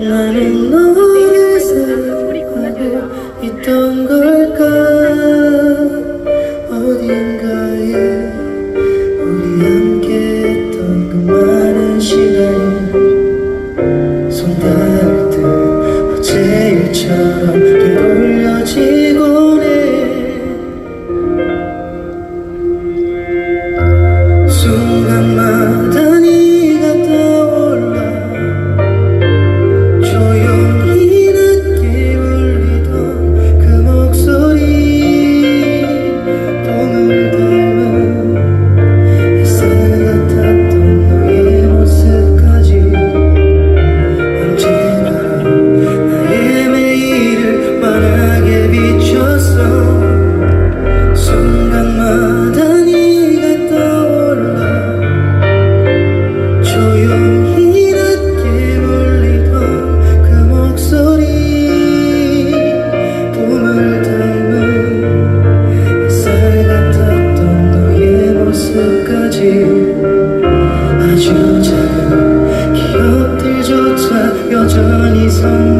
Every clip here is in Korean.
나는 너를 사랑하고 있던 거 sun.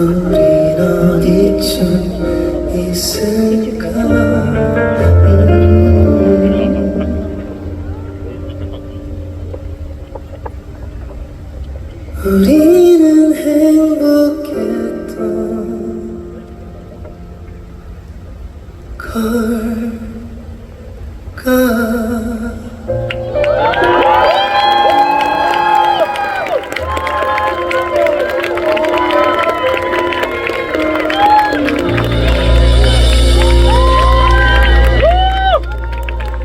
우린 어디쯤 있을까 우리는 행복했던 걸